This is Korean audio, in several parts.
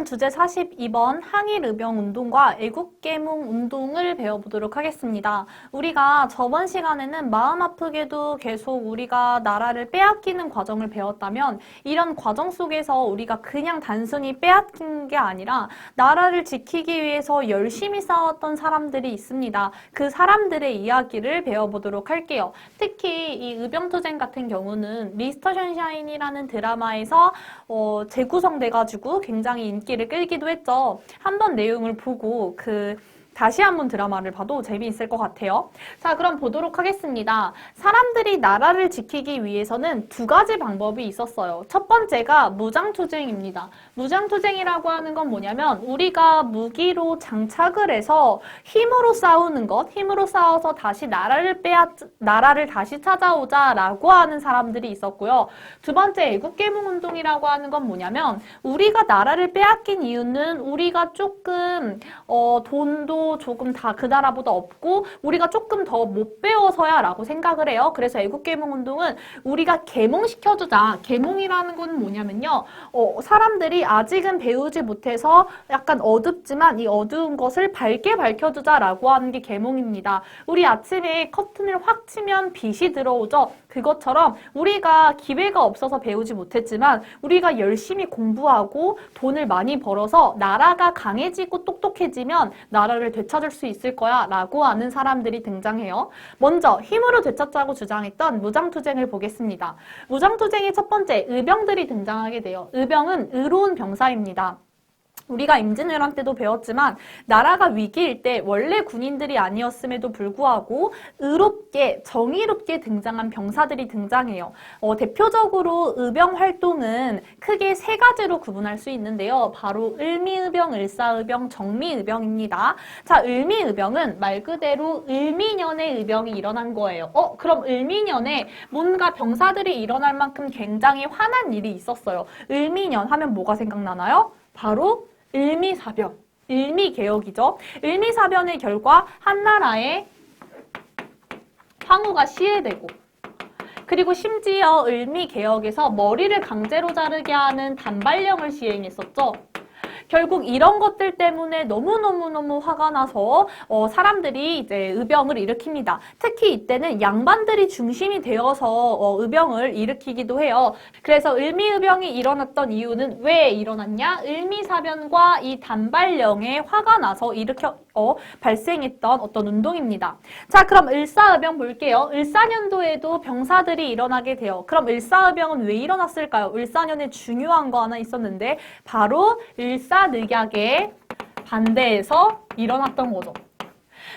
오늘은 주제 42번 항일의병 운동과 애국계몽 운동을 배워보도록 하겠습니다. 우리가 저번 시간에는 마음 아프게도 계속 우리가 나라를 빼앗기는 과정을 배웠다면 이런 과정 속에서 우리가 그냥 단순히 빼앗긴 게 아니라 나라를 지키기 위해서 열심히 싸웠던 사람들이 있습니다. 그 사람들의 이야기를 배워보도록 할게요. 특히 이 의병투쟁 같은 경우는 미스터 션샤인이라는 드라마에서 어, 재구성돼가지고 굉장히 인기 를 끌기도 했죠. 한번 내용을 보고 그 다시 한번 드라마를 봐도 재미있을 것 같아요. 자, 그럼 보도록 하겠습니다. 사람들이 나라를 지키기 위해서는 두 가지 방법이 있었어요. 첫 번째가 무장투쟁입니다. 무장투쟁이라고 하는 건 뭐냐면 우리가 무기로 장착을 해서 힘으로 싸우는 것, 힘으로 싸워서 다시 나라를 빼앗, 나라를 다시 찾아오자라고 하는 사람들이 있었고요. 두 번째 애국계몽 운동이라고 하는 건 뭐냐면 우리가 나라를 빼앗긴 이유는 우리가 조금 어, 돈도 조금 다 그 나라보다 없고 우리가 조금 더 못 배워서야라고 생각을 해요. 그래서 애국계몽 운동은 우리가 계몽시켜주자. 계몽이라는 건 뭐냐면요. 어, 사람들이 아직은 배우지 못해서 약간 어둡지만 이 어두운 것을 밝게 밝혀주자라고 하는 게 계몽입니다. 우리 아침에 커튼을 확 치면 빛이 들어오죠. 그것처럼 우리가 기회가 없어서 배우지 못했지만 우리가 열심히 공부하고 돈을 많이 벌어서 나라가 강해지고 똑똑해지면 나라를 되찾을 수 있을 거야 라고 하는 사람들이 등장해요. 먼저 힘으로 되찾자고 주장했던 무장투쟁을 보겠습니다. 무장투쟁의 첫 번째 의병들이 등장하게 돼요. 의병은 의로운 병사입니다. 우리가 임진왜란 때도 배웠지만 나라가 위기일 때 원래 군인들이 아니었음에도 불구하고 의롭게 정의롭게 등장한 병사들이 등장해요. 어, 대표적으로 의병 활동은 크게 세 가지로 구분할 수 있는데요. 바로 을미의병, 을사의병, 정미의병입니다. 자, 을미의병은 말 그대로 을미년의 의병이 일어난 거예요. 어, 그럼 을미년에 뭔가 병사들이 일어날 만큼 굉장히 화난 일이 있었어요. 을미년 하면 뭐가 생각나나요? 바로 일미사변, 일미개혁이죠. 일미사변의 결과 한나라의 황후가 시해되고 그리고 심지어 을미개혁에서 머리를 강제로 자르게 하는 단발령을 시행했었죠. 결국 이런 것들 때문에 너무너무너무 화가 나서 어, 사람들이 이제 의병을 일으킵니다. 특히 이때는 양반들이 중심이 되어서 어, 의병을 일으키기도 해요. 그래서 을미의병이 일어났던 이유는 왜 일어났냐? 을미사변과 이 단발령에 화가 나서 일으켜 어, 발생했던 어떤 운동입니다. 자, 그럼 을사의병 볼게요. 을사년도에도 병사들이 일어나게 돼요. 그럼 을사의병은 왜 일어났을까요? 을사년에 중요한 거 하나 있었는데 바로 을사 늑약에 반대해서 일어났던 거죠.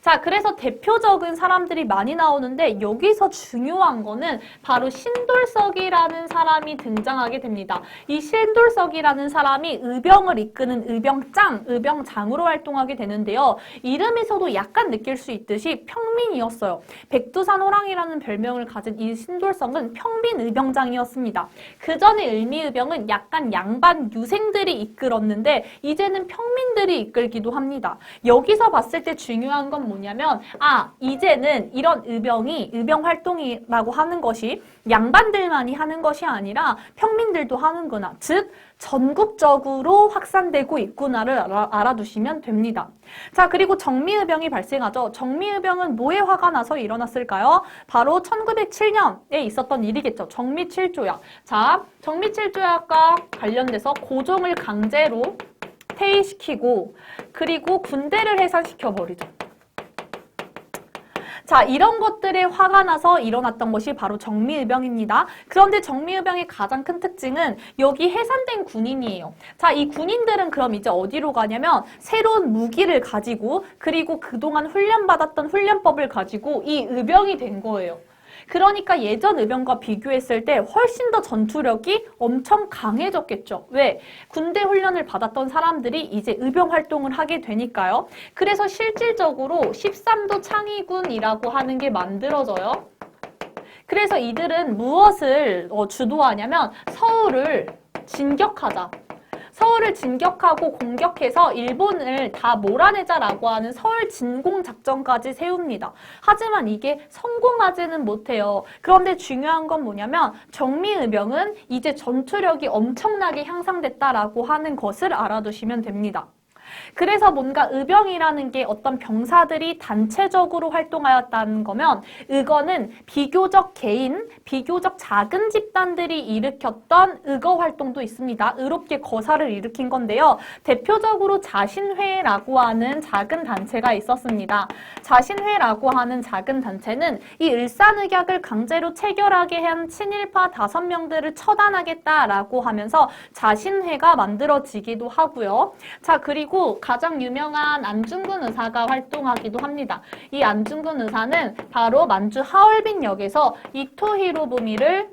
자, 그래서 대표적인 사람들이 많이 나오는데 여기서 중요한 거는 바로 신돌석이라는 사람이 등장하게 됩니다. 이 신돌석이라는 사람이 의병을 이끄는 의병장, 의병장으로 활동하게 되는데요. 이름에서도 약간 느낄 수 있듯이 평민이었어요. 백두산 호랑이라는 별명을 가진 이 신돌석은 평민 의병장이었습니다. 그 전에 을미의병은 약간 양반 유생들이 이끌었는데 이제는 평민들이 이끌기도 합니다. 여기서 봤을 때 중요한 건 뭐냐면 아 이제는 이런 의병이 의병 활동이라고 하는 것이 양반들만이 하는 것이 아니라 평민들도 하는구나. 즉 전국적으로 확산되고 있구나를 알아, 알아 두시면 됩니다. 자 그리고 정미의병이 발생하죠. 정미의병은 뭐에 화가 나서 일어났을까요? 바로 1907년에 있었던 일이겠죠. 정미칠조약. 자 정미칠조약과 관련돼서 고종을 강제로 퇴위시키고 그리고 군대를 해산시켜 버리죠. 자, 이런 것들에 화가 나서 일어났던 것이 바로 정미의병입니다. 그런데 정미의병의 가장 큰 특징은 여기 해산된 군인이에요. 자, 이 군인들은 그럼 이제 어디로 가냐면 새로운 무기를 가지고 그리고 그동안 훈련받았던 훈련법을 가지고 이 의병이 된 거예요. 그러니까 예전 의병과 비교했을 때 훨씬 더 전투력이 엄청 강해졌겠죠. 왜? 군대 훈련을 받았던 사람들이 이제 의병 활동을 하게 되니까요. 그래서 실질적으로 13도 창의군이라고 하는 게 만들어져요. 그래서 이들은 무엇을 어, 주도하냐면 서울을 진격하자. 서울을 진격하고 공격해서 일본을 다 몰아내자라고 하는 서울 진공 작전까지 세웁니다. 하지만 이게 성공하지는 못해요. 그런데 중요한 건 뭐냐면 정미의병은 이제 전투력이 엄청나게 향상됐다라고 하는 것을 알아두시면 됩니다. 그래서 뭔가 의병이라는 게 어떤 병사들이 단체적으로 활동하였다는 거면 의거는 비교적 개인, 비교적 작은 집단들이 일으켰던 의거 활동도 있습니다. 의롭게 거사를 일으킨 건데요. 대표적으로 자신회라고 하는 작은 단체가 있었습니다. 자신회라고 하는 작은 단체는 이 일산의학을 강제로 체결하게 한 친일파 다섯 명들을 처단하겠다라고 하면서 자신회가 만들어지기도 하고요. 자, 그리고 가장 유명한 안중근 의사가 활동하기도 합니다. 이 안중근 의사는 바로 만주 하얼빈역에서 이토 히로부미를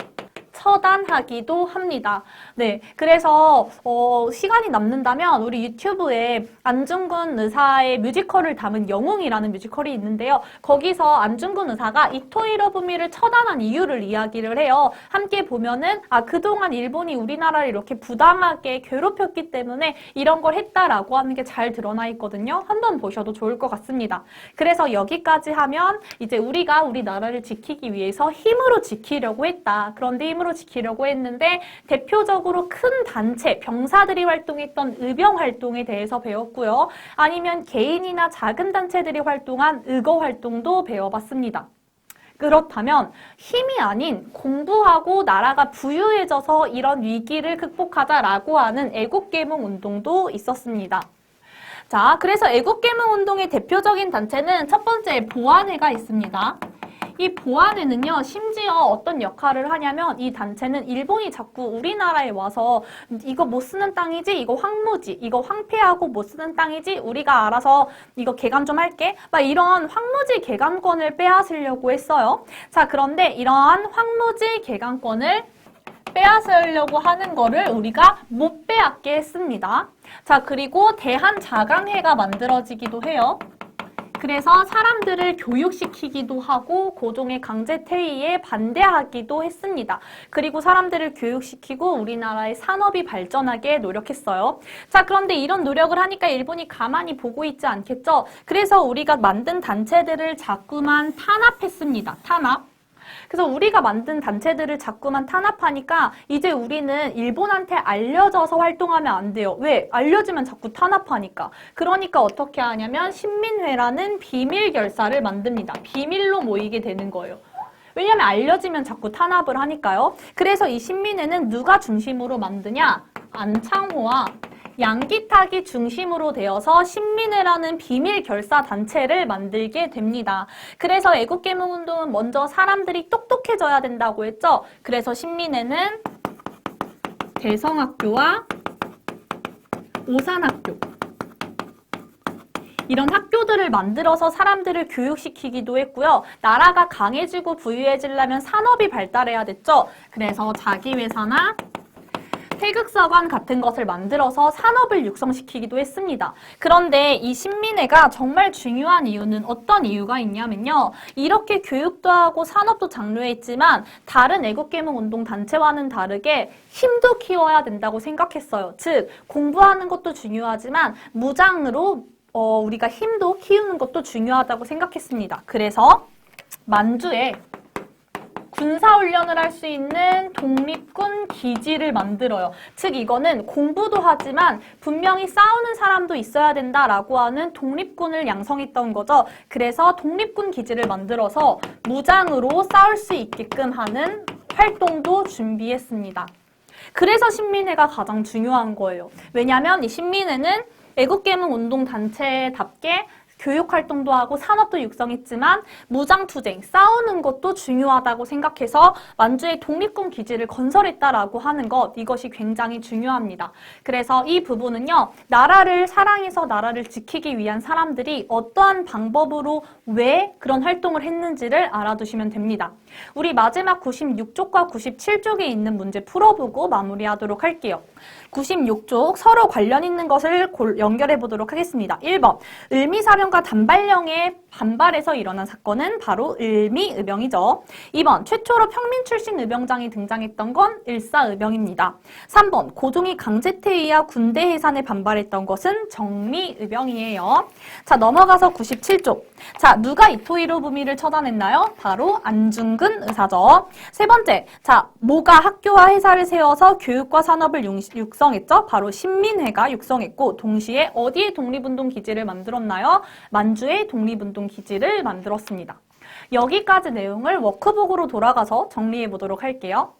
처단하기도 합니다. 네, 그래서 어, 시간이 남는다면 우리 유튜브에 안중근 의사의 뮤지컬을 담은 영웅이라는 뮤지컬이 있는데요. 거기서 안중근 의사가 이토 히로부미를 처단한 이유를 이야기를 해요. 함께 보면은 아 그동안 일본이 우리나라를 이렇게 부당하게 괴롭혔기 때문에 이런 걸 했다라고 하는 게 잘 드러나 있거든요. 한번 보셔도 좋을 것 같습니다. 그래서 여기까지 하면 이제 우리가 우리나라를 지키기 위해서 힘으로 지키려고 했다. 그런데 힘으로 지키려고 했는데 대표적으로 큰 단체, 병사들이 활동했던 의병 활동에 대해서 배웠고요. 아니면 개인이나 작은 단체들이 활동한 의거 활동도 배워봤습니다. 그렇다면 힘이 아닌 공부하고 나라가 부유해져서 이런 위기를 극복하자라고 하는 애국계몽 운동도 있었습니다. 자, 그래서 애국계몽 운동의 대표적인 단체는 첫 번째 보안회가 있습니다. 이 보안회는요, 심지어 어떤 역할을 하냐면 이 단체는 일본이 자꾸 우리나라에 와서 이거 못 쓰는 땅이지, 이거 황무지, 이거 황폐하고 못 쓰는 땅이지, 우리가 알아서 이거 개간 좀 할게. 막 이런 황무지 개간권을 빼앗으려고 했어요. 자, 그런데 이러한 황무지 개간권을 빼앗으려고 하는 거를 우리가 못 빼앗게 했습니다. 자, 그리고 대한자강회가 만들어지기도 해요. 그래서 사람들을 교육시키기도 하고 고종의 강제 퇴위에 반대하기도 했습니다. 그리고 사람들을 교육시키고 우리나라의 산업이 발전하게 노력했어요. 자, 그런데 이런 노력을 하니까 일본이 가만히 보고 있지 않겠죠? 그래서 우리가 만든 단체들을 자꾸만 탄압했습니다. 탄압. 그래서 우리가 만든 단체들을 자꾸만 탄압하니까 이제 우리는 일본한테 알려져서 활동하면 안 돼요. 왜? 알려지면 자꾸 탄압하니까. 그러니까 어떻게 하냐면 신민회라는 비밀 결사를 만듭니다. 비밀로 모이게 되는 거예요. 왜냐하면 알려지면 자꾸 탄압을 하니까요. 그래서 이 신민회는 누가 중심으로 만드냐? 안창호와 양기탁이 중심으로 되어서 신민회라는 비밀 결사 단체를 만들게 됩니다. 그래서 애국개몽운동은 먼저 사람들이 똑똑해져야 된다고 했죠. 그래서 신민회는 대성학교와 오산학교 이런 학교들을 만들어서 사람들을 교육시키기도 했고요. 나라가 강해지고 부유해지려면 산업이 발달해야 됐죠. 그래서 자기 회사나 태극사관 같은 것을 만들어서 산업을 육성시키기도 했습니다. 그런데 이 신민회가 정말 중요한 이유는 어떤 이유가 있냐면요. 이렇게 교육도 하고 산업도 장려했지만 다른 애국계몽 운동 단체와는 다르게 힘도 키워야 된다고 생각했어요. 즉 공부하는 것도 중요하지만 무장으로 어, 우리가 힘도 키우는 것도 중요하다고 생각했습니다. 그래서 만주에 군사훈련을 할 수 있는 독립군 기지를 만들어요. 즉 이거는 공부도 하지만 분명히 싸우는 사람도 있어야 된다라고 하는 독립군을 양성했던 거죠. 그래서 독립군 기지를 만들어서 무장으로 싸울 수 있게끔 하는 활동도 준비했습니다. 그래서 신민회가 가장 중요한 거예요. 왜냐하면 이 신민회는 애국계몽 운동 단체답게 교육 활동도 하고 산업도 육성했지만 무장투쟁, 싸우는 것도 중요하다고 생각해서 만주에 독립군 기지를 건설했다라고 하는 것 이것이 굉장히 중요합니다. 그래서 이 부분은요. 나라를 사랑해서 나라를 지키기 위한 사람들이 어떠한 방법으로 왜 그런 활동을 했는지를 알아두시면 됩니다. 우리 마지막 96쪽과 97쪽에 있는 문제 풀어보고 마무리하도록 할게요. 96쪽 서로 관련 있는 것을 연결해 보도록 하겠습니다. 1번 을미사병 반발령과 단발령의 반발에서 일어난 사건은 바로 을미의병이죠. 2번 최초로 평민 출신 의병장이 등장했던 건 일사의병입니다. 3번 고종이 강제퇴위와 군대 해산에 반발했던 것은 정미의병이에요. 자 넘어가서 97쪽. 자 누가 이토이로 부미를 처단했나요? 바로 안중근 의사죠. 세 번째. 자 모가 학교와 회사를 세워서 교육과 산업을 융- 육성했죠. 바로 신민회가 육성했고 동시에 어디에 독립운동 기지를 만들었나요? 만주의 독립운동 기지를 만들었습니다. 여기까지 내용을 워크북으로 돌아가서 정리해 보도록 할게요.